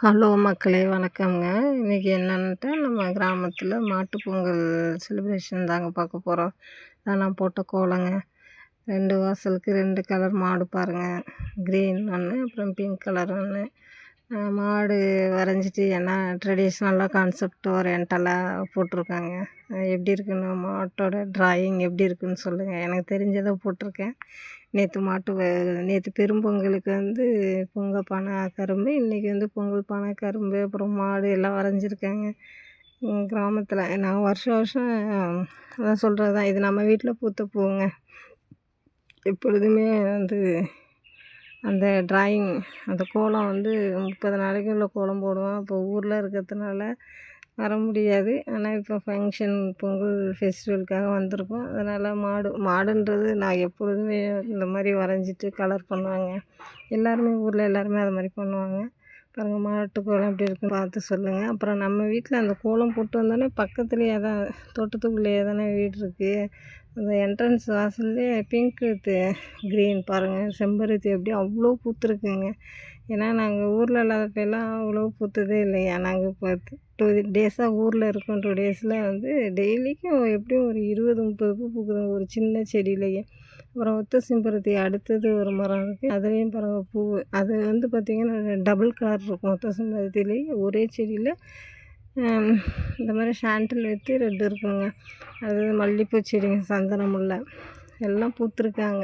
Hello மக்களே வணக்கம்ங்க. இன்றைக்கி என்னென்ட்டு நம்ம கிராமத்தில் மாட்டு பொங்கல் செலிப்ரேஷன் தாங்க பார்க்க போகிறோம் அதான் நான் போட்ட கோலங்க. ரெண்டு வாசலுக்கு ரெண்டு கலர் மாடு பாருங்கள் க்ரீன் ஒன்று அப்புறம் பிங்க் கலர் ஒன்று மாடு வரைஞ்சிட்டு ஏன்னா ட்ரெடிஷ்னலாக கான்செப்ட் ஓரியன்டலாக போட்டிருக்காங்க. எப்படி இருக்குன்னு மாட்டோட ட்ராயிங் எப்படி இருக்குன்னு சொல்லுங்கள் எனக்கு தெரிஞ்சதை போட்டிருக்கேன். நேற்று மாட்டு நேற்று பெரும்பொங்கலுக்கு வந்து பொங்கல் பானை கரும்பு இன்றைக்கி வந்து பொங்கல் பானை கரும்பு அப்புறம் மாடு எல்லாம் வரைஞ்சிருக்காங்க. கிராமத்தில். நான் வருஷம் வருஷம் அதான் சொல்கிறது தான் இது நம்ம வீட்டில் பூத்த பூங்க எப்பொழுதுமே வந்து அந்த ட்ராயிங் அந்த கோலம் வந்து முப்பது நாளைக்கு உள்ள கோலம் போடுவோம் இப்போ ஊரில் இருக்கிறதுனால வர முடியாது. ஆனால் இப்போ ஃபங்க்ஷன் பொங்கல் ஃபெஸ்டிவலுக்காக வந்திருக்கோம். அதனால் மாடு மாடுன்றது நான் எப்பொழுதுமே இந்த மாதிரி வரைஞ்சிட்டு கலர் பண்ணுவாங்க. எல்லாருமே ஊரில் எல்லாருமே அது மாதிரி பண்ணுவாங்க. பாருங்கள் மாட்டு கோலம் எப்படி இருக்குன்னு பார்த்து சொல்லுங்கள் அப்புறம் நம்ம வீட்டில் அந்த கோலம் போட்டு வந்தோடனே பக்கத்துலேயே தான் தோட்டத்துக்குள்ளேயே தானே வீடு இருக்குது அந்த என்ட்ரன்ஸ் வாசல்லே பிங்க் வித் க்ரீன் பாருங்கள் செம்பருத்தி எப்படி அவ்வளோ பூத்துருக்குங்க. ஏன்னா நாங்கள் ஊரில் இல்லாதப்பெல்லாம் அவ்வளோ பூத்ததே இல்லையா? நாங்கள் இப்போ டூ டேஸாக ஊரில் இருக்கோம் டூ டேஸில் வந்து டெய்லிக்கும் எப்படியும் ஒரு இருபது முப்பது பூ பூக்குது. ஒரு சின்ன செடியிலேயே. அப்புறம் ஒத்த செம்பருத்தி அடுத்தது ஒரு மரம் இருக்குது அதுலேயும் பரவ பூ. அது வந்து பார்த்திங்கன்னா டபுள் கலர் இருக்கும். ஒத்த செம்பருத்திலேயே ஒரே செடியில் இந்த மாதிரி ஷாண்டில் வைத்து ரெண்டு இருக்குங்க. அது மல்லிகைப்பூ செடிங்க சந்தனமுல்லை. எல்லாம் பூத்துருக்காங்க.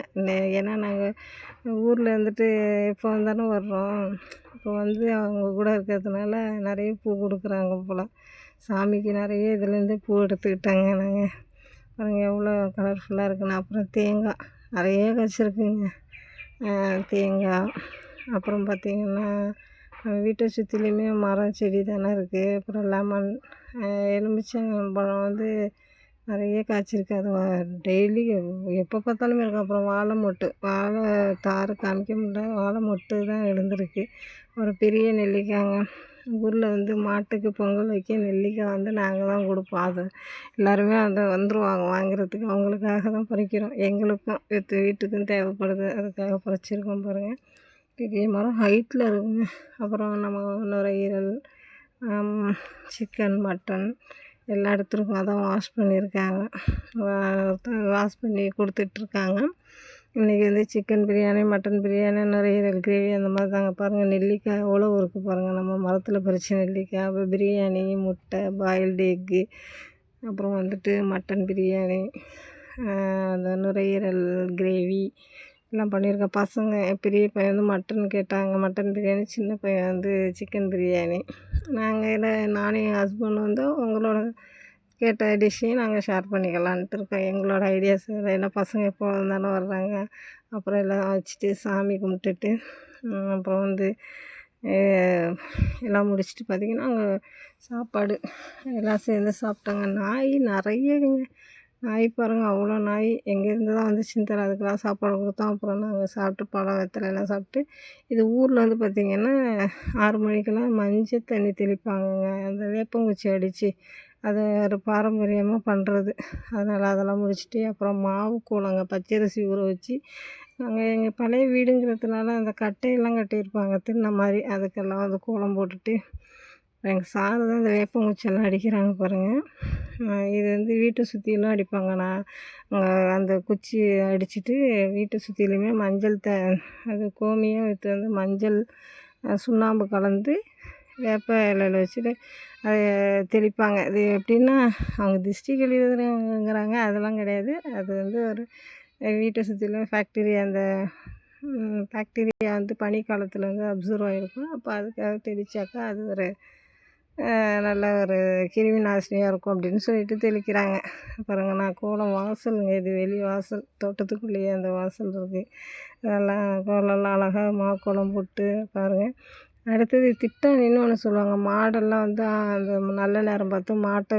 ஏன்னா நாங்கள் ஊரில் இருந்துட்டு எப்போ வந்தாலும் வர்றோம். இப்போ வந்து அவங்க கூட இருக்கிறதுனால நிறைய பூ கொடுக்குறாங்க போல். சாமிக்கு நிறைய இதுலேருந்து பூ எடுத்துக்கிட்டாங்க நாங்கள் பாருங்கள் எவ்வளோ கலர்ஃபுல்லாக இருக்குன்னு. அப்புறம் தேங்காய். நிறைய வச்சுருக்குங்க. தேங்காய். அப்புறம் பார்த்திங்கன்னா வீட்டை சுற்றிலையுமே மரம் செடி தானே இருக்குது அப்புறம் லெமன் எலுமிச்சம்பழம் வந்து நிறைய காய்ச்சிருக்கு அது டெய்லி எப்போ பார்த்தாலுமே இருக்கும். அப்புறம் வாழை மொட்டு. வாழை தார் காமிக்க முடியல. வாழை மொட்டு தான் எழுந்திருக்கு. ஒரு பெரிய நெல்லிக்காய்ங்க ஊரில் வந்து மாட்டுக்கு பொங்கல் வைக்க நெல்லிக்காய் வந்து நாங்கள் தான் கொடுப்போம். அது எல்லாருமே அதை வந்துடுவாங்க வாங்குறதுக்கு. அவங்களுக்காக தான் பறிக்கிறோம். எங்களுக்கும் வீட்டுக்கும் தேவைப்படுது. அதுக்காக பறிச்சிருக்கோம் பாருங்கள் பெரிய மரம் ஹைட்டில் இருக்குங்க. அப்புறம் நம்ம நுரையீரல் சிக்கன் மட்டன் எல்லா இடத்துக்கும் அதான் வாஷ் பண்ணியிருக்காங்க. வாஷ் பண்ணி கொடுத்துட்ருக்காங்க. இன்றைக்கி வந்து சிக்கன் பிரியாணி மட்டன் பிரியாணி நுரையீரல் கிரேவி அந்த மாதிரி தாங்க பாருங்கள் நெல்லிக்காய் எவ்வளோ இருக்குது பாருங்கள் நம்ம மரத்தில் பறித்த நெல்லிக்காய் அப்புறம் பிரியாணி முட்டை பாயில்டு எக்கு அப்புறம் வந்துட்டு மட்டன் பிரியாணி அந்த நுரையீரல் கிரேவி எல்லாம் பண்ணியிருக்கேன் பசங்க. பெரிய பையன் வந்து மட்டன் கேட்டாங்க. மட்டன் பிரியாணி சின்ன பையன் வந்து சிக்கன் பிரியாணி. நாங்கள் இல்லை நானும் என் ஹஸ்பண்ட் வந்து உங்களோட கேட்ட டிஷ்ஷையும் நாங்கள் ஷேர் பண்ணிக்கலான்ட்டு இருக்கோம். எங்களோட ஐடியாஸ் ஏன்னா பசங்க எப்போ இருந்தாலும் வர்றாங்க. அப்புறம் எல்லாம் வச்சுட்டு சாமி கும்பிட்டுட்டு அப்புறம் வந்து எல்லாம் முடிச்சுட்டு பார்த்திங்கன்னா அங்கே சாப்பாடு எல்லாம் சேர்ந்து சாப்பிட்டாங்க. நாய் நிறையங்க நாய் பாருங்கள் அவ்வளோ நாய். எங்கேருந்து தான் வந்துச்சுன்னு தெரியல அதுக்கெல்லாம் சாப்பாடு கொடுத்தோம். அப்புறம் நாங்கள் சாப்பிட்டு பழம் வெத்தலையெல்லாம் சாப்பிட்டு இது ஊரில் வந்து பார்த்திங்கன்னா ஆறு மணிக்கெல்லாம் மஞ்சள் தண்ணி தெளிப்பாங்கங்க. அந்த வேப்பங்குச்சி அடித்து அது ஒரு பாரம்பரியமாக பண்ணுறது அதனால் அதெல்லாம் முடிச்சுட்டு அப்புறம் மாவு கூழங்க பச்சரிசி ஊற வச்சு நாங்கள் எங்கள் பழைய வீடுங்கிறதுனால அந்த கட்டையெல்லாம் கட்டியிருப்பாங்க. தின்ன மாதிரி அதுக்கெல்லாம் வந்து கோலம் போட்டுட்டு எங்கள் சார் தான் இந்த வேப்பங்குச்செல்லாம் அடிக்கிறாங்க பாருங்கள் இது வந்து வீட்டை சுற்றிலும் அடிப்பாங்க. நான் அந்த குச்சி அடிச்சுட்டு வீட்டை சுற்றிலுமே மஞ்சள் த அது கோமியம் எடுத்து வந்து மஞ்சள் சுண்ணாம்பு கலந்து வேப்ப இலையில வச்சுட்டு அதை தெளிப்பாங்க. அது எப்படின்னா அவங்க திருஷ்டி கழிவுங்கிறாங்க. அதெல்லாம் கிடையாது. அது வந்து ஒரு வீட்டை சுற்றிலும் ஃபேக்டரி அந்த பாக்டீரியா வந்து பனிக்காலத்தில் வந்து அப்சர்வ் ஆகிருக்கும் அப்போ அதுக்காக தெளித்தாக்கா அது ஒரு நல்ல ஒரு கிருமி நாசினியாக இருக்கும் அப்படின்னு சொல்லிட்டு தெளிக்கிறாங்க. பாருங்கள் நான் கோலம் வாசலுங்க இது வெளி வாசல் தோட்டத்துக்குள்ளேயே அந்த வாசல் இருக்குது நல்லா கோலம்லாம் அழகாக மா கோலம் போட்டு பாருங்கள் அடுத்தது திட்டம் ஒன்று சொல்லுவாங்க. மாடெல்லாம் வந்து அந்த நல்ல நேரம் பார்த்து மாட்டை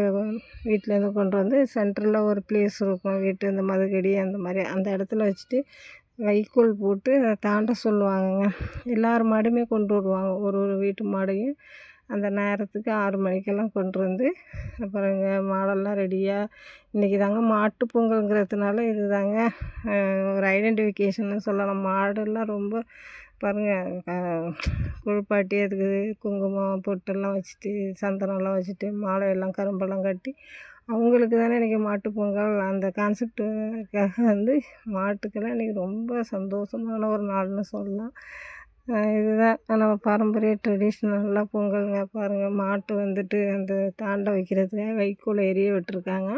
வீட்டிலேருந்து கொண்டு வந்து சென்டரில் ஒரு ப்ளேஸ் இருக்கும். வீட்டு இந்த மதுக்கடி அந்த மாதிரி அந்த இடத்துல வச்சுட்டு வைக்கோல் போட்டு அதை தாண்ட சொல்லுவாங்கங்க. எல்லார் மாடுமே கொண்டு வருவாங்க. ஒரு ஒரு வீட்டு மாடையும் அந்த நேரத்துக்கு ஆறு மணிக்கெல்லாம் கொண்டு வந்து அப்புறம் மாடெல்லாம் ரெடியாக இன்றைக்கி தாங்க மாட்டு பொங்கல்ங்கிறதுனால இது தாங்க ஒரு ஐடென்டிஃபிகேஷன் சொல்லலாம். மாடெல்லாம் ரொம்ப பாருங்கள் குளிப்பாட்டி அதுக்கு குங்குமம் பொட்டெல்லாம் வச்சுட்டு சந்தனம்லாம் வச்சுட்டு மாலையெல்லாம் கரும்பெல்லாம் கட்டி அவங்களுக்கு தானே இன்றைக்கி மாட்டு பொங்கல். அந்த கான்செப்ட்டுக்காக வந்து மாட்டுக்கெல்லாம் இன்றைக்கி ரொம்ப சந்தோஷமான ஒரு நாள்னு சொல்லலாம். இதுதான். நம்ம பாரம்பரிய ட்ரெடிஷ்னலாக பொங்கலுங்க. பாருங்கள் மாட்டு வந்துட்டு அந்த தாண்டை வைக்கிறதுக்காக வைக்கோலை எரிய விட்டுருக்காங்க.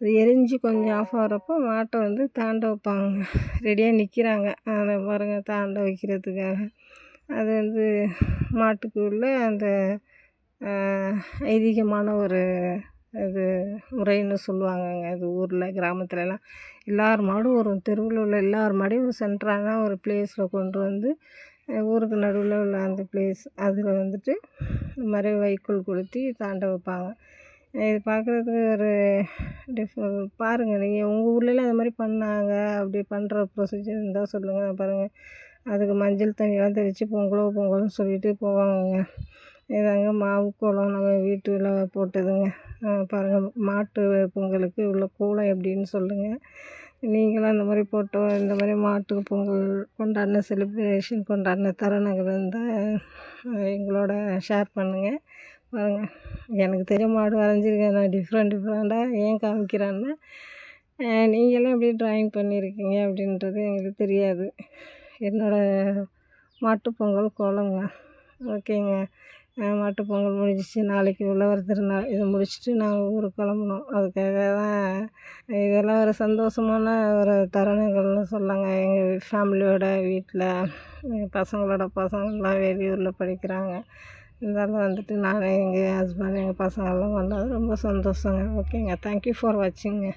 அது எரிஞ்சு கொஞ்சம் ஆஃப் ஆகிறப்போ மாட்டை வந்து தாண்ட வைப்பாங்க. ரெடியாக நிற்கிறாங்க அதை பாருங்கள் தாண்ட வைக்கிறதுக்காக. அது வந்து மாட்டுக்கு உள்ள அந்த ஐதீகமான ஒரு இது முறைன்னு சொல்லுவாங்கங்க. அது ஊரில் கிராமத்துலலாம். எல்லார் மாடும் ஒரு தெருவில் உள்ள எல்லார் மாடையும் ஒரு சென்ட்ரான ஒரு பிளேஸில் கொண்டு வந்து ஊருக்கு நடுவில் உள்ள அந்த பிளேஸ் அதில் வந்துட்டு இந்த மாதிரி வைக்கோல் கொளுத்தி தாண்ட வைப்பாங்க. இது பார்க்குறதுக்கு ஒரு டிஃப் பாருங்கள் நீங்கள் உங்கள் ஊர்லலாம் அது மாதிரி பண்ணாங்க அப்படி பண்ணுற ப்ரொசீஜர் இருந்தால் சொல்லுங்கள் பாருங்கள் அதுக்கு மஞ்சள் தண்ணியெலாம் தெளித்து பொங்கலோ பொங்கல்னு சொல்லிட்டு போவாங்கங்க. இதாங்க மாவு கோலம் நம்ம வீட்டில் போட்டதுங்க. பாருங்கள் மாட்டு பொங்கலுக்கு உள்ள கோலம் எப்படின்னு சொல்லுங்கள் நீங்களும் அந்த மாதிரி போட்டோ இந்த மாதிரி மாட்டு பொங்கல் கொண்டாடின செலிப்ரேஷன் கொண்டாடின தருணங்கள் இருந்தால் எங்களோட ஷேர் பண்ணுங்கள் பாருங்கள் எனக்கு தெரியும் மாடு வரைஞ்சிருக்கேன் நான் டிஃப்ரெண்ட் டிஃப்ரெண்ட்டாக ஏன் காமிக்கிறேன்னா நீங்களும் எப்படி ட்ராயிங் பண்ணியிருக்கீங்க அப்படின்றது எங்களுக்கு தெரியாது. என்னோடய மாட்டுப்பொங்கல் கோலங்க ஓகேங்க. மாட்டுப்பொங்கல் முடிஞ்சிச்சு. நாளைக்கு உழவர் திருநாள். இதை முடிச்சுட்டு நாங்கள் ஊருக்கு கிளம்பணும் அதுக்காக தான் இதெல்லாம் ஒரு சந்தோஷமான ஒரு தருணங்கள்னு சொல்லலாங்க. எங்கள் ஃபேமிலியோட வீட்டில் எங்கள் பசங்களோட பசங்கள்லாம் வெளியூரில் படிக்கிறாங்க. இருந்தாலும் வந்துட்டு நான் எங்கள் ஹஸ்பண்ட் எங்கள் பசங்கள்லாம் கொண்டாந்து ரொம்ப சந்தோஷங்க. ஓகேங்க. Thank you for வாட்சிங்க